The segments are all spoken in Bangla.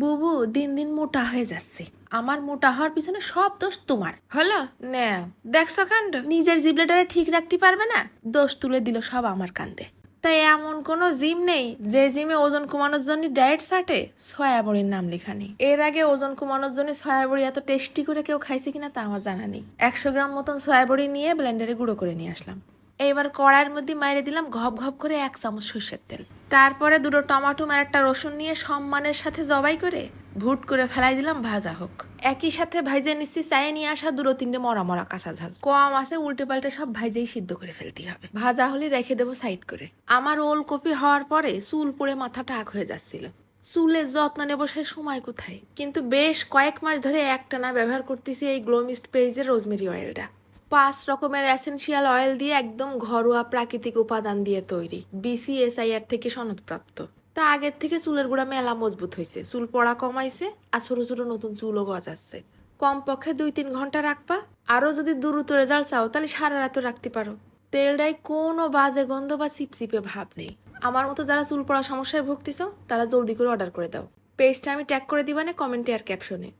বুবু দিন দিন মোটা হয়ে যাচ্ছে। আমার মোটা হওয়ার পিছনে সব দোষ তোমার। হলো? না। দেখছ কাণ্ড? নিজের জিবলেটারে ঠিক রাখতে পারবে না? দোষ তুলে দিল সব আমার কান্দে। তাই এমন কোনো জিম নেই যে জিমে ওজন কমানোর জন্য ডায়েট সাটে সয়াবড়ির নাম লেখা নেই এর আগে ওজন কমানোর জন্য সয়াবড়ি এত টেস্টি করে কেউ খাইছে কিনা তা আমার জানা নেই। একশো গ্রাম মতন সয়াবড়ি নিয়ে ব্লেন্ডারে গুঁড়ো করে নিয়ে আসলাম। এইবার কড়াইয়ের মধ্যে মাইরে দিলাম ঘপ ঘপ করে এক চামচ সর্ষের তেল। তারপরে দুটো টমাটো আর একটা রসুন নিয়ে সম্মানের সাথে জবাই করে ভুট করে ফেলাই দিলাম, ভাজা হোক। একই সাথে ভাইজে নিচ্ছি, চায়ে নিয়ে আসা দুটো তিনটে মরা মরা কাঁচা ঝাল। কম আছে উল্টে পাল্টে সব ভাইজেই সিদ্ধ করে ফেলতে হবে। ভাজা হলে রেখে দেবো সাইড করে। আমার ওলকপি হওয়ার পরে চুল পড়ে মাথা টাক হয়ে যাচ্ছিল। চুলের যত্ন নেব সে সময় কোথায়? কিন্তু বেশ কয়েক মাস ধরে একটানা ব্যবহার করতেছি এই গ্লোমিস্ট পেজের রোজমেরি অয়েলটা পাঁচ রকমের এসেনশিয়াল অয়েল দিয়ে একদম ঘরোয়া প্রাকৃতিক উপাদান দিয়ে তৈরি বিসিএসআইআর থেকে সনদপ্রাপ্ত। তা আগের থেকে চুলের গোড়া মেলা মজবুত হয়েছে চুল পড়া কমাইছে আর ছোট ছোট নতুন চুলও গজাচ্ছে। কমপক্ষে দুই তিন ঘণ্টা রাখবা। আরও যদি দ্রুত রেজাল্ট চাও, তাহলে সারা রাতও রাখতে পারো। তেলটাই কোনো বাজে গন্ধ বা চিপচিপে ভাব নেই। আমার মতো যারা চুল পড়া সমস্যায় ভুগতেছ, তারা জলদি করে অর্ডার করে দাও। পেজটা আমি ট্যাগ করে দিবানে কমেন্টে আর ক্যাপশনে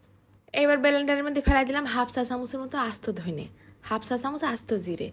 এবার ব্লেন্ডারের মধ্যে ফেলাই দিলাম হাফ চা চামচের মতো আস্ত ধইনে হাফ চা চামচ আস্ত জিরে,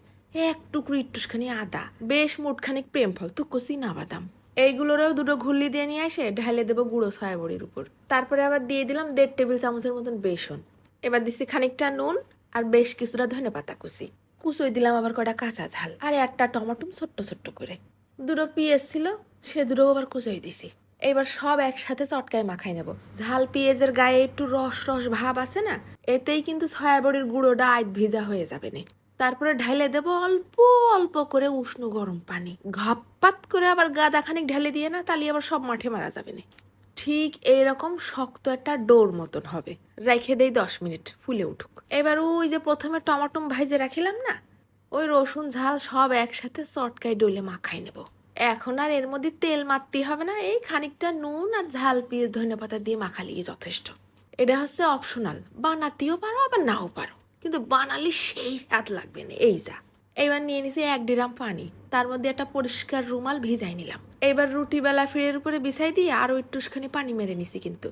এক টুকরো ইট্টুসখানি আদা, বেশ মুঠখানিক প্রেম ফল তুকো না বাদাম এইগুলোরও দুটো ঘুল্লি দিয়ে নিয়ে এসে ঢালে দেবো গুঁড়ো সয়াবড়ির উপর। তারপরে আবার দিয়ে দিলাম দেড় টেবিল চামচের মতন বেসন। এবার দিচ্ছি খানিকটা নুন আর বেশ কিছুটা ধনে পাতা কুচি। কুচোই দিলাম আবার কটা কাঁচা ঝাল। আর একটা টমাটো ছোট্ট ছোট্ট করে। দুটো পিঁয়াজ ছিল, সে দুটো আবার কুচোই দিছি। এবার সব একসাথে চটকায় মাখাই নেব। ঝাল, পেঁয়াজের গায়ে একটু রস রস ভাব আছে না, এতেই কিন্তু সয়াবড়ির গুঁড়োটা আইত ভিজা হয়ে যাবে না। তারপরে ঢেলে দেব অল্প অল্প করে উষ্ণ গরম পানি। ঘাপ্পাত করে আবার গাদা খানিক ঢেলে দিয়ে না, তাহলে আবার সব মাঠে মারা যাবে না। ঠিক এইরকম শক্ত একটা ডোর মতন হবে। রেখে দেই দশ মিনিট, ফুলে উঠুক। এবার ওই যে প্রথমে টমাটম ভাইজে রাখিলাম না, ওই রসুন, ঝাল সব একসাথে চটকায় ডলে মাখাই নেব। এখন আর এর মধ্যে তেল মারতে হবে না। এই খানিকটা নুন আর ঝাল পেঁয়াজ ধনে পাতা দিয়ে মাখালিয়ে যথেষ্ট। এটা হচ্ছে অপশনাল বানাতেও পারো, আবার নাও পারো। কিন্তু বানালে সেই হাত লাগবে না। এই যা। এইবার নিয়ে নিছি এক ডিরাম পানি। তার মধ্যে একটা পরিষ্কার রুমাল ভিজাই নিলাম। এবার রুটি বেলা ফিরের উপরে বিছাই দিয়ে আরও একটুখানি পানি মেরে নিছি কিন্তু।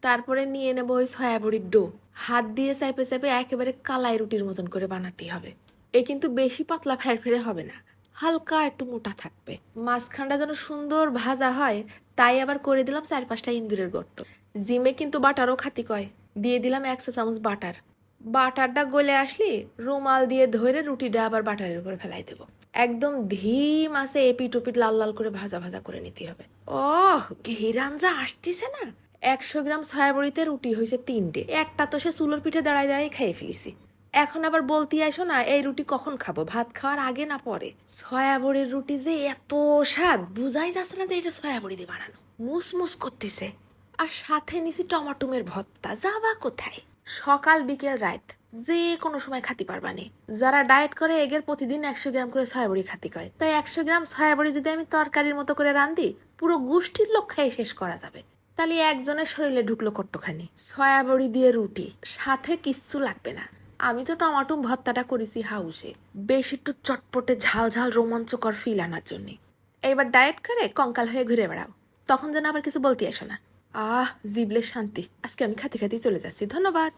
তারপরে নিয়ে নেব ওই সয়াবড়ির ডো। হাত দিয়ে চাইপে চাইপে একেবারে কালাই রুটির মতন করে বানাতে হবে। এ কিন্তু বেশি পাতলা ফেরফেরে হবে না। হালকা একটু মোটা থাকবে। মাঝখানটা যেন সুন্দর ভাজা হয়, তাই আবার করে দিলাম চার পাঁচটা ইন্দুরের গর্ত। জিমে কিন্তু বাটারও খাতি কয়, দিয়ে দিলাম একশো চামচ বাটার। বাটারটা গলে আসলি রুমাল দিয়ে ধরে রুটিটা আবার বাটারের উপরে ফেলাই দেবো। একদম ধীম আছে এপিট ওপিট লাল লাল করে ভাজা ভাজা করে নিতে হবে। ও ঘিরান যা আসতিছে না। একশো গ্রাম সয়াবড়িতে রুটি হয়েছে তিনটে। একটা তো সে চুলোর পিঠে দাঁড়ায় দাঁড়ায় খেয়ে ফেলেছি। এখন আবার বলতে আইসো না, এই রুটি কখন খাব? ভাত খাওয়ার আগে না পরে? সয়াবড়ির রুটি যে এত স্বাদ, বুঝাই যাচ্ছে না যে এটা সয়াবড়ি দিয়ে বানানো। মুসমুস করতেছে। আর সাথে নিছি টমাটুমের ভর্তা। যাবা কোথায়? সকাল, বিকেল, রাত। যে কোনো সময় খাতি পারবানি যারা ডায়েট করে, এগের প্রতিদিন একশো গ্রাম করে সয়াবড়ি খাতি কয়। তাই একশো গ্রাম সয়াবড়ি যদি আমি তরকারির মতো করে রান্ধি, পুরো গোষ্ঠীর লোক খেয়ে শেষ করা যাবে। তাহলে একজনের শরীরে ঢুকলো কট্টখানি। সয়াবড়ি দিয়ে রুটি। সাথে কিচ্ছু লাগবে না। আমি তো টমাটো ভর্তাটা করেছি হাউসে। বেশ একটু চটপটে ঝাল ঝাল রোমাঞ্চকর ফিল আনার জন্যে। এইবার ডায়েট করে কঙ্কাল হয়ে ঘুরে বেড়াও। তখন যেন আবার কিছু বলতে আসো না। আহ জিবলের শান্তি। আজকে আমি খাতি খাতি চলে যাচ্ছি। ধন্যবাদ।